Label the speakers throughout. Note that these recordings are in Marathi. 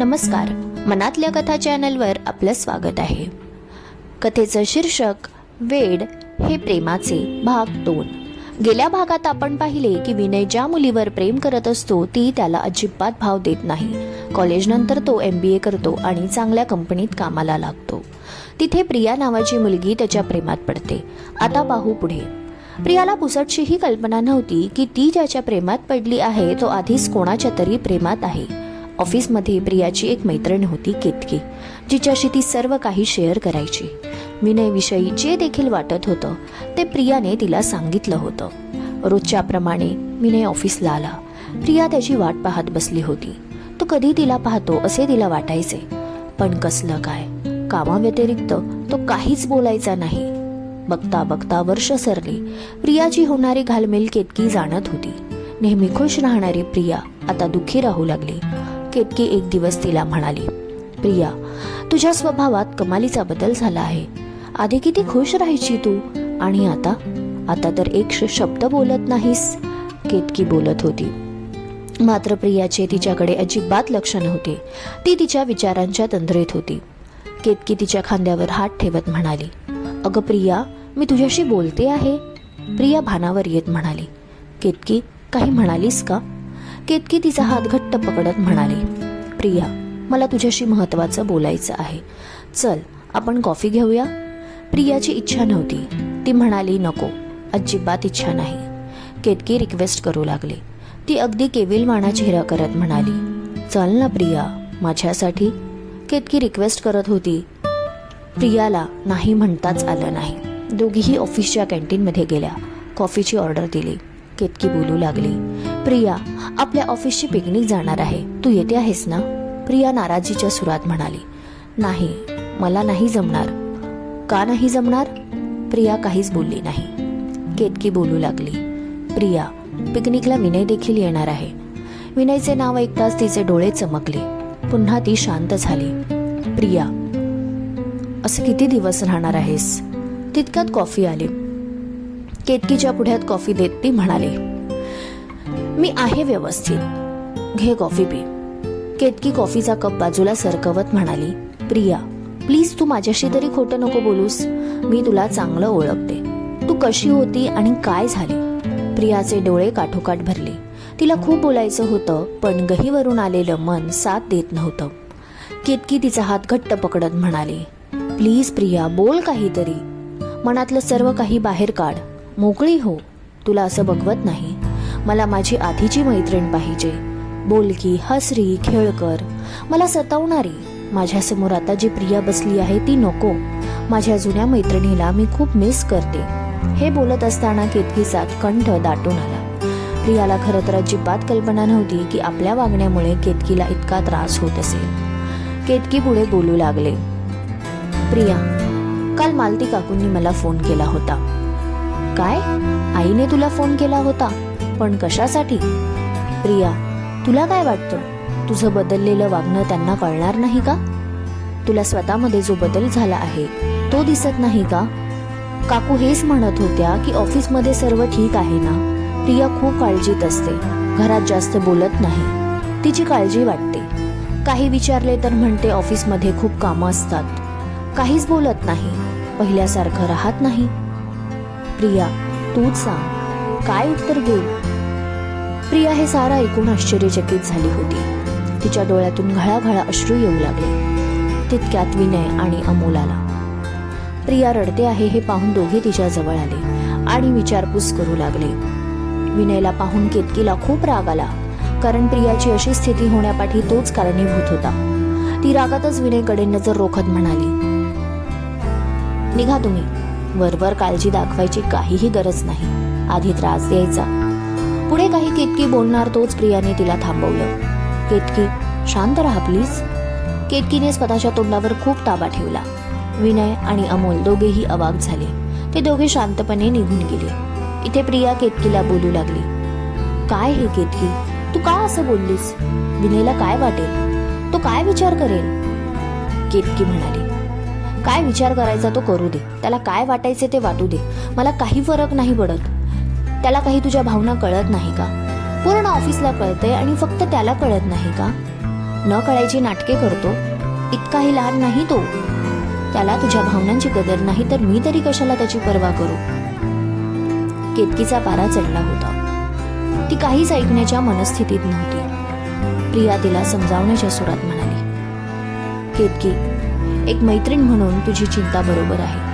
Speaker 1: नमस्कार. मनातल्या कथा चॅनलवर आपलं स्वागत आहे. कथेचं शीर्षक वेड हे प्रेमाचे भाग दोन. गेल्या भागात आपण पाहिले की विनय ज्या मुलीवर प्रेम करत असतो ती त्याला अजिबात भाव देत नाही. कॉलेजनंतर तो एम बी ए करतो आणि चांगल्या कंपनीत कामाला लागतो. तिथे प्रिया नावाची मुलगी त्याच्या प्रेमात पडते. आता पाहू पुढे. प्रियाला पुसटशीही कल्पना नव्हती की ती ज्याच्या प्रेमात पडली आहे तो आधीच कोणाच्या तरी प्रेमात आहे. ऑफिसमध्ये प्रियाची एक मैत्रीण होती केतकी जिच्याशी ती सर्व काही शेअर करायची. विनयविषयी जे देखील वाटत होतं ते प्रियाने तिला सांगितलं होतं. रोजच्याप्रमाणे विनय ऑफिसला आला. प्रिया त्याची वाट पाहत बसली होती. तो कधी तिला पाहतो असे तिला वाटायचे. पण कसलं काय? कामाव्यतिरिक्त तो काहीच बोलायचा नाही. बघता बघता वर्ष सरली. प्रियाची होणारी घालमेल केतकी जाणत होती. नेहमी खुश राहणारी प्रिया आता दुःखी राहू लागली. केतकी एक दिवस तिला म्हणाली प्रिया तुझ्या स्वभावात कमालीचा बदल झाला आहे. आधी किती खुश राहायची तू? आणि आता? आता तर एक श- शब्द बोलत नाहीस केतकी बोलत होती. मात्र प्रियाचे तिच्याकडे अजिबात लक्ष नव्हते. ती तिच्या विचारांच्या तंद्रेत होती. केतकी तिच्या खांद्यावर हात ठेवत म्हणाली अगं प्रिया मी तुझ्याशी बोलते आहे. प्रिया भानावर येत म्हणाली केतकी काही म्हणालीस का? केतकी तिचा हात घट्ट पकडत म्हणाली प्रिया मला तुझ्याशी महत्वाचं बोलायचं आहे. चल आपण कॉफी घेऊया. प्रियाची इच्छा नव्हती. ती म्हणाली नको अजिबात इच्छा नाही. केतकी रिक्वेस्ट करू लागली. ती अगदी केविलवाणा चेहरा करत म्हणाली चल ना प्रिया माझ्यासाठी. केतकी रिक्वेस्ट करत होती. प्रियाला नाही म्हणताच आलं नाही. दोघीही ऑफिसच्या कॅन्टीनमध्ये गेल्या. कॉफीची ऑर्डर दिली. केतकी बोलू लागली प्रिया आपल्या ऑफिसची पिकनिक जाणार आहे. तू येते आहेस ना? प्रिया नाराजीच्या सुरात म्हणाली. नाही मला नाही जमणार. का नाही जमणार? प्रिया काहीच बोलली नाही. केतकी बोलू लागली. प्रिया पिकनिकला विनय देखील येणार आहे. विनयचे नाव ऐकताच तिचे डोळे चमकले. पुन्हा ती शांत झाली. प्रिया असं किती दिवस राहणार आहेस? तितक्यात कॉफी आली. केतकीच्या पुढ्यात कॉफी देत ती म्हणाली. मी आहे व्यवस्थित. घे कॉफी पी. केतकी कॉफीचा कप बाजूला सरकवत म्हणाली प्रिया प्लीज तू माझ्याशी तरी खोटं नको बोलूस. मी तुला चांगलं ओळखते. तू कशी होती आणि काय झाली? प्रियाचे डोळे काठोकाठ भरले. तिला खूप बोलायचं होतं पण गहीवरून आलेलं मन साथ देत नव्हतं. केतकी तिचा हात घट्ट पकडत म्हणाली प्लीज प्रिया बोल काहीतरी. मनातलं सर्व काही बाहेर काढ. मोकळी हो. तुला असं बघवत नाही. मला माझी आधीची मैत्रीण पाहिजे. बोलकी हसरी खेळकर मला सतावणारी. माझ्यासमोर आता जी प्रिया बसली आहे ती नको. माझ्या जुन्या मैत्रिणीला मी खूप मिस करते. हे बोलत असताना केतकीचा कंठ दाटून आला. प्रियाला खरं तर अजिबात कल्पना नव्हती की आपल्या वागण्यामुळे केतकीला इतका त्रास होत असेल. केतकी पुढे बोलू लागले. प्रिया काल मालती काकूंनी मला फोन केला होता. काय? आईने तुला फोन केला होता? पण कशासाठी? प्रिया तुला काय वाटतं? तुझं बदललेलं वागणं त्यांना कळणार नाही का? तुला स्वतःमध्ये जो बदल झाला आहे तो दिसत नाही का? काकू हेच म्हणत होत्या की ऑफिसमध्ये सर्व ठीक आहे ना? प्रिया खूप काळजीत असते घरात जास्त बोलत नाही. तिची काळजी वाटते. काही विचारले तर म्हणते ऑफिसमध्ये खूप कामं असतात. काहीच बोलत नाही पहिल्यासारखं राहत नाही. प्रिया तूच सांग काय उत्तर देऊ? प्रिया हे सारा ऐकून आश्चर्यचकित झाली होती. तिच्या डोळ्यातून घळाघळा अश्रू येऊ लागले. तितक्यात विनय आणि अमोल आला. प्रिया रडते आहे हे पाहून दोघे तिच्या जवळ आले आणि विचारपूस करू लागले. विनयला पाहून केतकीला खूप राग आला कारण प्रियाची अशी स्थिती होण्यापाठी तोच कारणीभूत होता. ती रागातच विनयकडे नजर रोखत म्हणाली निघा तुम्ही. वरवर काळजी दाखवायची काहीही गरज नाही. आधी त्रास द्यायचा. पुढे काही केतकी बोलणार तोच प्रियाने तिला थांबवलं. केतकी शांत राहा प्लीज केतकीने स्वतःच्या तोंडावर खूप ताबा ठेवला. विनय आणि अमोल दोघेही अवाक झाले. ते दोघे शांतपणे निघून गेले. इथे प्रिया केतकीला बोलू लागली. काय हे केतकी? तू का असं बोललीस? विनयला काय वाटेल? तो काय विचार करेल? केतकी म्हणाली. काय विचार करायचा तो करू दे. त्याला काय वाटायचे ते वाटू दे. मला काही फरक नाही पडत. त्याला काही तुझ्या भावना कळत नाही का? पूर्ण ऑफिसला कळते आणि फक्त त्याला कळत नाही का? न कळायची नाटके करतो. इतकाही लहान नाही तो. त्याला तुझ्या भावनांची कदर नाही तर मी तरी कशाला त्याची पर्वा करू? केतकीचा पारा चढला होता. ती काहीच ऐकण्याच्या मनस्थितीत नव्हती. प्रिया तिला समजावण्याच्या सुरात म्हणाली केतकी एक मैत्रीण म्हणून तुझी चिंता बरोबर आहे.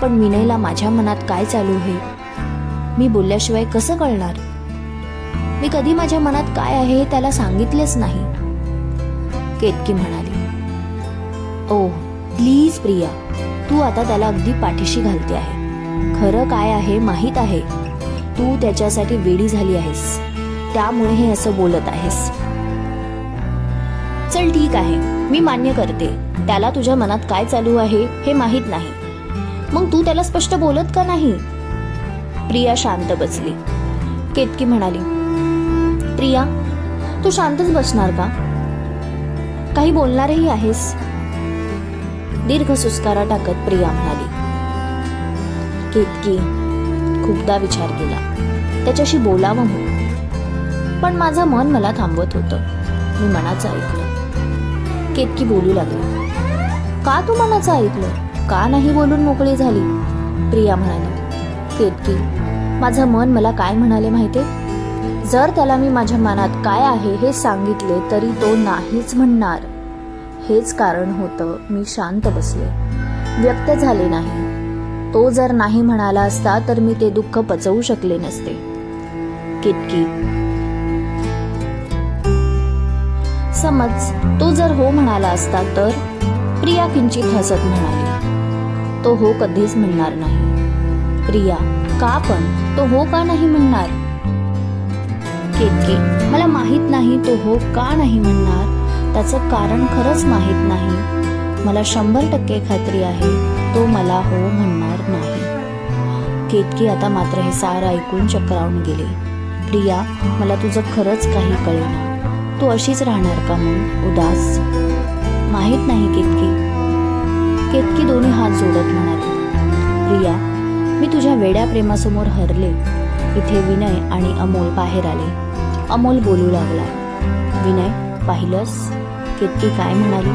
Speaker 1: पण विनयला माझ्या मनात काय चालू आहे? मी बोलल्याशिवाय कसं कळणार? मी कधी माझ्या मनात काय आहे हे त्याला सांगितलेच नाही. केतकी म्हणाली ओ प्लीज प्रिया तू आता त्याला अगदी पाठीशी घालते आहे. खरं काय आहे माहीत आहे? तू त्याच्यासाठी वेडी झाली आहेस. त्यामुळे हे असं बोलत आहेस. चल ठीक आहे मी मान्य करते. त्याला तुझ्या मनात काय चालू आहे हे माहीत नाही. मग तू त्याला स्पष्ट बोलत का नाही? प्रिया शांत बसली. केतकी म्हणाली प्रिया तू शांतच बसणार का? काही बोलणारही आहेस. दीर्घ सुस्कारा टाकत प्रिया म्हणाली. केतकी खूपदा विचार केला. त्याच्याशी बोलावं म्हणून. पण माझं मन मला थांबवत होतं. मी मनाचं ऐकलं. केतकी बोलू लागली. का तू मनाचं ऐकलं? का नाही बोलून मोकळी झाली? प्रिया म्हणाली. केतकी माझं मन मला काय म्हणाले माहितीये जर त्याला मी माझ्या मनात काय आहे हे सांगितले तरी तो नाहीच म्हणणार. हेच कारण होतं मी शांत बसले. व्यक्त झाले नाही. तो जर नाही म्हणाला असता तर मी ते दुःख पचवू शकले नसते. कितकी समज तो जर हो म्हणाला असता तर प्रिया किंचित हसत म्हणाली. तो हो कधीच म्हणणार नाही. प्रिया का पण? तो हो का नाही म्हणणार? केतकी मला माहीत नाही तो हो का नाही म्हणणार. त्याचं कारण खरंच माहीत नाही. मला शंभर टक्के खात्री आहे तो मला हो म्हणणार नाही. केतकी आता मात्र हे सारं ऐकून चक्रावून गेले. प्रिया मला तुझं खरंच काही कळेना. तू अशीच राहणार का मग उदास? माहीत नाही केतकी. केतकी दोन्ही हात जोडत म्हणाली. प्रिया मी तुझ्या वेड्या प्रेमासमोर हरले. इथे विनय आणि अमोल बाहेर आले. अमोल बोलू लागला. विनय पाहिलंस? केतकी काय म्हणाली?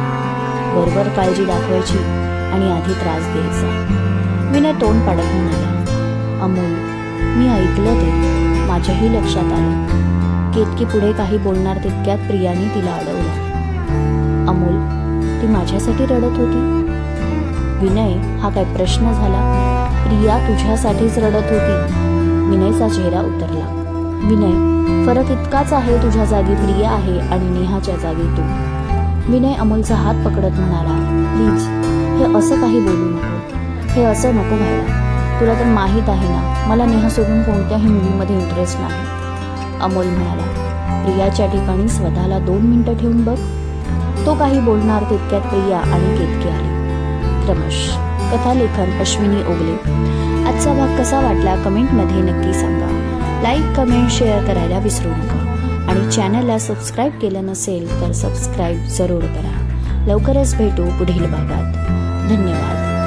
Speaker 1: वरवर काळजी दाखवायची आणि आधी त्रास द्यायचा. विनय तोंड पाडत म्हणाला अमोल मी ऐकलं ते. माझ्याही लक्षात आलं. केतकी पुढे काही बोलणार तितक्यात प्रियाने तिला अडवलं. अमोल ती माझ्यासाठी रडत होती? विनय हा काय प्रश्न झाला? प्रिया तुझ्यासाठीच रडत होती. विनयचा चेहरा उतरला. विनय फरक इतकाच आहे तुझ्या जागी प्रिया आहे आणि नेहाच्या जागी तू. विनय अमोलचा हात पकडत म्हणाला प्लीज हे असं काही बोलू नको. हे असं नको व्हायला. तुला तर माहीत आहे ना मला नेहा सोडून कोणत्याही मुलीमध्ये इंटरेस्ट नाही. अमोल म्हणाला प्रियाच्या ठिकाणी स्वतःला दोन मिनिटं ठेवून बघ. तो काही बोलणार तितक्यात प्रिया आणि केतकी आली. क्रमश कथालेखन अश्विनी ओगले. आजचा भाग कसा वाटला कमेंटमध्ये नक्की सांगा. लाईक कमेंट शेअर करायला विसरू नका. आणि चॅनलला सबस्क्राईब केलं नसेल तर सबस्क्राईब जरूर करा. लवकरच भेटू पुढील भागात. धन्यवाद.